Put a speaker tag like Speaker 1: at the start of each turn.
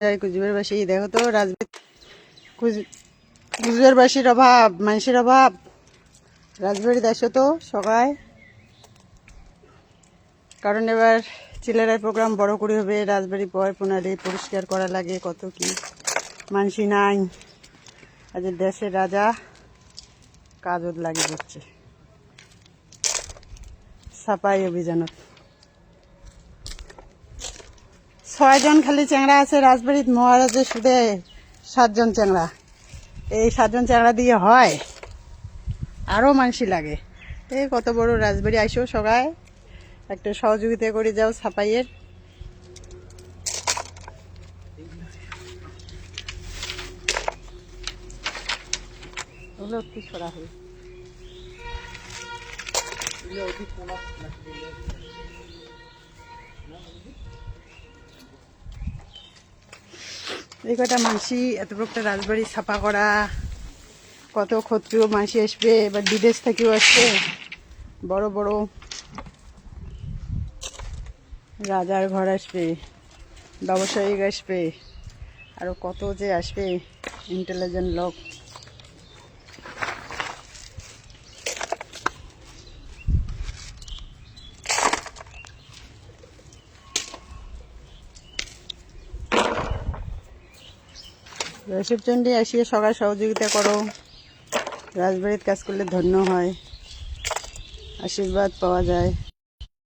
Speaker 1: কুচবিহার বাসী। দেখো তো রাজবাড়ি কুচবিহার বাসীর অভাব, মানুষের অভাব। রাজবাড়ি দেখো তো, সবাই। কারণ এবার চিলেরার প্রোগ্রাম বড় করে হবে, রাজবাড়ি পয় পুনারে পরিষ্কার করা লাগে, কত কি। মানসি নাই। আজ দেশের রাজা কাজত লাগে যাচ্ছে সাপাই অভিযানত। ছয়জন খালি চ্যাংড়া আছে, রাজবাড়ির মহারাজের সুদে সাতজন চ্যাংড়া। এই সাতজন চ্যাংড়া দিয়ে হয়। আরও মানসি লাগে। এই কত বড় রাজবাড়ি, আইসো সবাই। একটা সহযোগিতা করে যাও ছাপাইয়ের। এই কটা মানসি এত একটা রাজবাড়ি ছাপা করা। কত ক্ষত্রিয় মানসি আসবে, এবার বিদেশ থেকেও আসবে। বড় বড় রাজার ঘর আসবে, ব্যবসায়িক আসবে আরও কত যে আসবে ইন্টেলিজেন্ট লোক। রিসেপশনটি আসিয়ে সবাই সহযোগিতা করো। রাজবাড়ির কাজ করলে ধন্য হয়। আশীর্বাদ পাওয়া যায়।